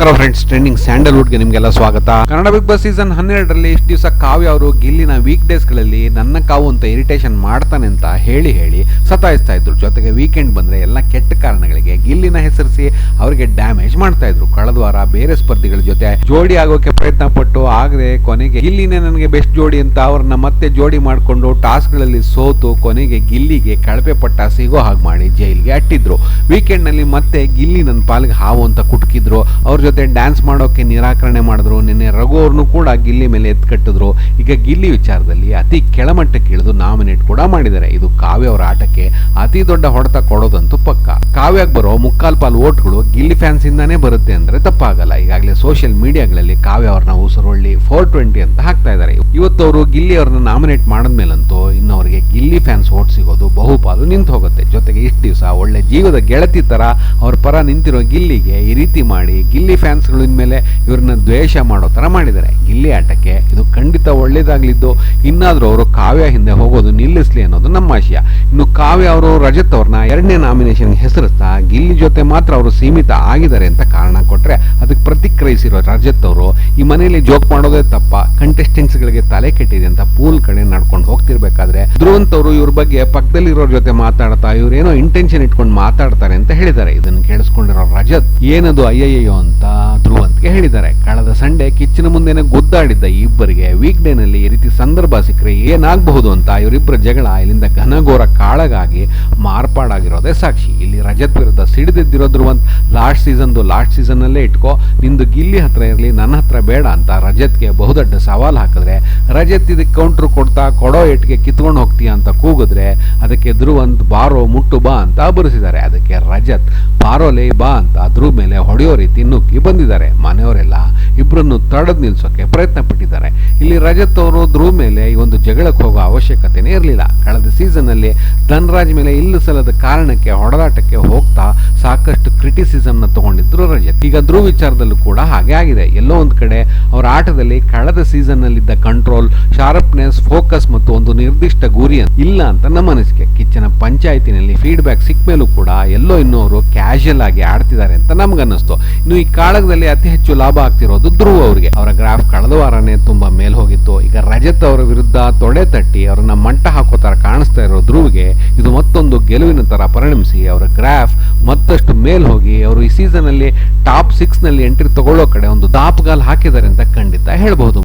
ನಮಸ್ಕಾರ friends trending ಸ್ಯಾಂಡಲ್ವುಡ್ಗೆ ನಿಮಗೆಲ್ಲ ಸ್ವಾಗತ. ಕನ್ನಡ ಬಿಗ್ ಬಾಸ್ ಸೀಸನ್ ಹನ್ನೆರಡರಲ್ಲಿ ಇಷ್ಟು ದಿವಸ ಕಾವ್ಯ ಅವರು ಗಿಲ್ಲಿನ ವೀಕ್ ಡೇಸ್ಗಳಲ್ಲಿ ನನ್ನ ಕಾವು ಅಂತ ಇರಿಟೇಷನ್ ಮಾಡ್ತಾನೆ ಅಂತ ಹೇಳಿ ಹೇಳಿ ಸತಾಯಿಸ್ತಾ ಇದ್ರು. ಜೊತೆಗೆ ವೀಕೆಂಡ್ ಬಂದ್ರೆ ಎಲ್ಲ ಕೆಟ್ಟ ಕಾರಣಗಳಿಗೆ ಗಿಲ್ಲಿನ ಹೆಸರಿಸಿ ಅವರಿಗೆ ಡ್ಯಾಮೇಜ್ ಮಾಡ್ತಾ ಇದ್ರು. ಕಳೆದ ವಾರ ಬೇರೆ ಸ್ಪರ್ಧಿಗಳ ಜೊತೆ ಜೋಡಿ ಆಗೋಕೆ ಪ್ರಯತ್ನ ಪಟ್ಟು, ಆಗದೆ ಕೊನೆಗೆ ಗಿಲ್ಲಿನೇ ನನಗೆ ಬೆಸ್ಟ್ ಜೋಡಿ ಅಂತ ಅವ್ರನ್ನ ಮತ್ತೆ ಜೋಡಿ ಮಾಡಿಕೊಂಡು ಟಾಸ್ಕ್ಗಳಲ್ಲಿ ಸೋತು ಕೊನೆಗೆ ಗಿಲ್ಲಿಗೆ ಕಳಪೆ ಪಟ್ಟ ಸಿಗೋ ಹಾಗೆ ಮಾಡಿ ಜೈಲ್ಗೆ ಅಟ್ಟಿದ್ರು. ವೀಕೆಂಡ್ನಲ್ಲಿ ಮತ್ತೆ ಗಿಲ್ಲಿ ನನ್ನ ಪಾಲಿಗೆ ಹಾವು ಅಂತ ಕುಟ್ಕಿದ್ರು. ಅವ್ರ ಡ್ಯಾನ್ಸ್ ಮಾಡೋಕೆ ನಿರಾಕರಣೆ ಮಾಡಿದ್ರು. ನಿನ್ನೆ ರಘು ಅವ್ರನ್ನು ಕೂಡ ಗಿಲ್ಲಿ ಮೇಲೆ ಎತ್ತು ಕಟ್ಟಿದ್ರು. ಈಗ ಗಿಲ್ಲಿ ವಿಚಾರದಲ್ಲಿ ಅತಿ ಕೆಳಮಟ್ಟಕ್ಕೆ ಇಳಿದು ನಾಮಿನೇಟ್ ಕೂಡ ಮಾಡಿದ್ದಾರೆ. ಇದು ಕಾವ್ಯ ಅವರ ಆಟಕ್ಕೆ ಅತಿ ದೊಡ್ಡ ಹೊಡೆತ ಕೊಡೋದಂತೂ ಪಕ್ಕ. ಕಾವ್ಯಕ್ಕೆ ಬರೋ ಮುಕ್ಕಾಲ್ ಪಾಲ್ ಓಟ್ಗಳು ಗಿಲ್ಲಿ ಫ್ಯಾನ್ಸ್ ಇಂದಾನೇ ಬರುತ್ತೆ ಅಂದ್ರೆ ತಪ್ಪಾಗಲ್ಲ. ಈಗಾಗಲೇ ಸೋಷಿಯಲ್ ಮೀಡಿಯಾಗಳಲ್ಲಿ ಕಾವ್ಯ ಅವ್ರನ್ನ ಉಸಿರೊಳ್ಳಿ ಫೋರ್ ಟ್ವೆಂಟಿ ಅಂತ ಹಾಕ್ತಾ ಇದ್ದಾರೆ. ಇವತ್ತು ಅವರು ಗಿಲ್ಲಿ ಅವ್ರನ್ನ ನಾಮಿನೇಟ್ ಮಾಡಿದ್ಮೇಲಂತೂ ಇನ್ನು ಅವರಿಗೆ ಗಿಲ್ಲಿ ಫ್ಯಾನ್ಸ್ ಓಟ್ ಸಿಗೋದು ಬಹುಪಾಲು ನಿಂತು ಹೋಗುತ್ತೆ. ಜೊತೆಗೆ ಇಷ್ಟು ದಿವಸ ಒಳ್ಳೆ ಜೀವದ ಗೆಳತಿ ತರ ಅವ್ರ ಪರ ನಿಂತಿರೋ ಗಿಲ್ಲಿಗೆ ಈ ರೀತಿ ಮಾಡಿ ಗಿಲ್ಲಿ ಫ್ಯಾನ್ಸ್ಗಳು ಇನ್ಮೇಲೆ ಇವ್ರನ್ನ ದ್ವೇಷ ಮಾಡೋ ಥರ ಮಾಡಿದ್ದಾರೆ. ಗಿಲ್ಲಿ ಆಟಕ್ಕೆ ಇದು ಖಂಡಿತ ಒಳ್ಳೇದಾಗಲಿದ್ದು. ಇನ್ನಾದರೂ ಅವರು ಕಾವ್ಯ ಹಿಂದೆ ಹೋಗೋದು ನಿಲ್ಲಿಸಲಿ ಅನ್ನೋದು ನಮ್ಮ ಆಶಯ. ಇನ್ನು ಕಾವ್ಯ ಅವರು ರಜತ್ ಅವ್ರನ್ನ ಎರಡನೇ ನಾಮಿನೇಷನ್ ಹೆಸರಿಸ್ತಾ ಗಿಲ್ಲಿ ಜೊತೆ ಮಾತ್ರ ಅವರು ಸೀಮಿತ ಆಗಿದ್ದಾರೆ ಅಂತ ಕಾರಣ ಕೊಟ್ಟರೆ ಅದಕ್ಕೆ ಪ್ರತಿಕ್ರಿಯಿಸಿರೋ ರಜತ್ ಅವರು, ಈ ಮನೆಯಲ್ಲಿ ಜೋಕ್ ಮಾಡೋದೇ ತಪ್ಪ. ಕಂಟೆಸ್ಟೆಂಟ್ಸ್ಗಳಿಗೆ ಗಳಿಗೆ ತಲೆ ಕೆಟ್ಟಿದೆ ಅಂತ ಪೂಲ್ ಕಡೆ ನಡ್ಕೊಂಡು ಹೋಗ್ತಿರ್ಬೇಕಾದ್ರೆ ಧ್ರುವಂತ್ ಅವರು ಇವ್ರ ಬಗ್ಗೆ ಪಕ್ಕದಲ್ಲಿರೋರ್ ಜೊತೆ ಮಾತಾಡ್ತಾ ಇವ್ರೇನೋ ಇಂಟೆನ್ಷನ್ ಇಟ್ಕೊಂಡು ಮಾತಾಡ್ತಾರೆ ಅಂತ ಹೇಳಿದ್ದಾರೆ. ಇದನ್ನು ಕೇಳಿಸ್ಕೊಂಡಿರೋ ರಜತ್, ಏನದು ಅಯ್ಯಯ್ಯೋ ಅಂತ ಧ್ರುವಂತ್ಗೆ ಹೇಳಿದ್ದಾರೆ. ಕಳೆದ ಸಂಡೆ ಕಿಚ್ಚಿನ ಮುಂದೆನೆ ಗುದ್ದಾಡಿದ್ದ ಈ ಇಬ್ಬರಿಗೆ ವೀಕ್ ಡೇ ನಲ್ಲಿ ಈ ರೀತಿ ಸಂದರ್ಭ ಸಿಕ್ಕರೆ ಏನಾಗಬಹುದು ಅಂತ ಇವರಿಬ್ಬರ ಜಗಳ ಇಲ್ಲಿಂದ ಘನಘೋರ ಕಾಳಗಾಗಿ ಮಾರ್ಪಾಡಾಗಿರೋದೇ ಸಾಕ್ಷಿ. ಇಲ್ಲಿ ರಜತ್ ವಿರುದ್ಧ ಸಿಡಿದಿದ್ದಿರೋ ಒಂದು ಲಾಸ್ಟ್ ಸೀಸನ್ದು ಲಾಸ್ಟ್ ಸೀಸನ್ ಅಲ್ಲೇ ಇಟ್ಕೋ. ನಿಂದು ಗಿಲ್ಲಿ ಹತ್ರ ಇರಲಿ, ನನ್ನ ಹತ್ರ ಬೇಡ ಅಂತ ರಜತ್ಗೆ ಬಹುದೊಡ್ಡ ಸವಾಲು ಹಾಕಿದ್ರೆ, ರಜತ್ ಇದಕ್ಕೆ ಕೌಂಟ್ರ್ ಕೊಡ್ತಾ, ಕೊಡೋ ಏಟ್ಗೆ ಕಿತ್ಕೊಂಡು ಹೋಗ್ತೀಯ ಅಂತ ಕೂಗಿದ್ರೆ, ಅದಕ್ಕೆ ಧ್ರುವಂತ್ ಬಾರೋ ಮುಟ್ಟು ಬಾ ಅಂತ ಬರೆಸಿದ್ದಾರೆ. ಅದಕ್ಕೆ ರಜತ್ ಬಾರೋಲೆ ಬಾ ಅಂತ ಧ್ರುವ ಮೇಲೆ ಹೊಡೆಯೋ ರೀತಿ ನುಗ್ಗಿ ಬಂದಿದ್ದಾರೆ ಮನೆಯವರೆಲ್ಲ. ಇಬ್ಬರನ್ನು ತಡೆದು ನಿಲ್ಲಿಸೋಕೆ ಪ್ರಯತ್ನ ಪಟ್ಟಿದ್ದಾರೆ ಇಲ್ಲಿ ರಜತ್ ಅವರು ಧ್ರುವ ಮೇಲೆ ಈ ಒಂದು ಜಗಳಕ್ಕೆ ಹೋಗೋ ಅವಶ್ಯಕತೆನೇ ಇರಲಿಲ್ಲ. ಕಳೆದ ಸೀಸನ್ನಲ್ಲಿ ಧನ್ರಾಜ್ ಮೇಲೆ ಇಲ್ಲ ಸಲದ ಕಾರಣಕ್ಕೆ ಹೊಡೆದಾಟಕ್ಕೆ ಹೋಗ್ತಾ ಸಾಕಷ್ಟು ಕ್ರಿಟಿಸಿಸಮ್ನ ತಗೊಂಡಿದ್ರು ರಜತ್. ಈಗ ಧ್ರುವ ವಿಚಾರದಲ್ಲೂ ಕೂಡ ಹಾಗೆ ಆಗಿದೆ. ಎಲ್ಲೋ ಒಂದು ಕಡೆ ಅವರ ಆಟದಲ್ಲಿ ಕಳೆದ ಸೀಸನ್ನಲ್ಲಿದ್ದ ಕಂಟ್ರೋಲ್, ಶಾರ್ಪ್ನೆಸ್, ಫೋಕಸ್ ಮತ್ತು ಒಂದು ನಿರ್ದಿಷ್ಟ ಗುರಿ ಇಲ್ಲ ಅಂತ ನಮ್ಮ ಅನಿಸಿಕೆ. ಕಿಚ್ಚನ ಪಂಚಾಯತಿನಲ್ಲಿ ಫೀಡ್ಬ್ಯಾಕ್ ಸಿಕ್ಕ ಮೇಲೂ ಕೂಡ ಎಲ್ಲೋ ಇನ್ನೂ ಅವರು ಕ್ಯಾಶುಯಲ್ ಆಗಿ ಆಡ್ತಿದ್ದಾರೆ ಅಂತ ನಮ್ಗನ್ನಿಸ್ತು. ಇನ್ನು ಈ ಕಾಳಗದಲ್ಲಿ ಅತಿ ಹೆಚ್ಚು ಲಾಭ ಆಗ್ತಿರೋದು ಧ್ರುವ್ ಅವರಿಗೆ. ಅವರ ಗ್ರಾಫ್ ಕಳೆದ ವಾರನೇ ತುಂಬಾ ಮೇಲ್ ಹೋಗಿತ್ತು. ಈಗ ರಜತ್ ಅವರ ವಿರುದ್ಧ ತೊಡೆ ತಟ್ಟಿ ಅವರನ್ನ ಮಂಟ ಹಾಕೋ ತರ ಕಾಣಿಸ್ತಾ ಇರೋ ಧ್ರುವ್ಗೆ ಇದು ಮತ್ತೊಂದು ಗೆಲುವಿನ ತರ ಪರಿಣಮಿಸಿ ಅವರ ಗ್ರಾಫ್ ಮತ್ತಷ್ಟು ಮೇಲ್ ಹೋಗಿ ಅವರು ಈ ಸೀಸನ್ ಅಲ್ಲಿ ಟಾಪ್ ಸಿಕ್ಸ್ನಲ್ಲಿ ಎಂಟ್ರಿ ತಗೊಳ್ಳೋ ಕಡೆ ಒಂದು ದಾಪ್ಗಾಲ್ ಹಾಕಿದ್ದಾರೆ ಅಂತ ಖಂಡಿತ ಹೇಳ್ಬಹುದು.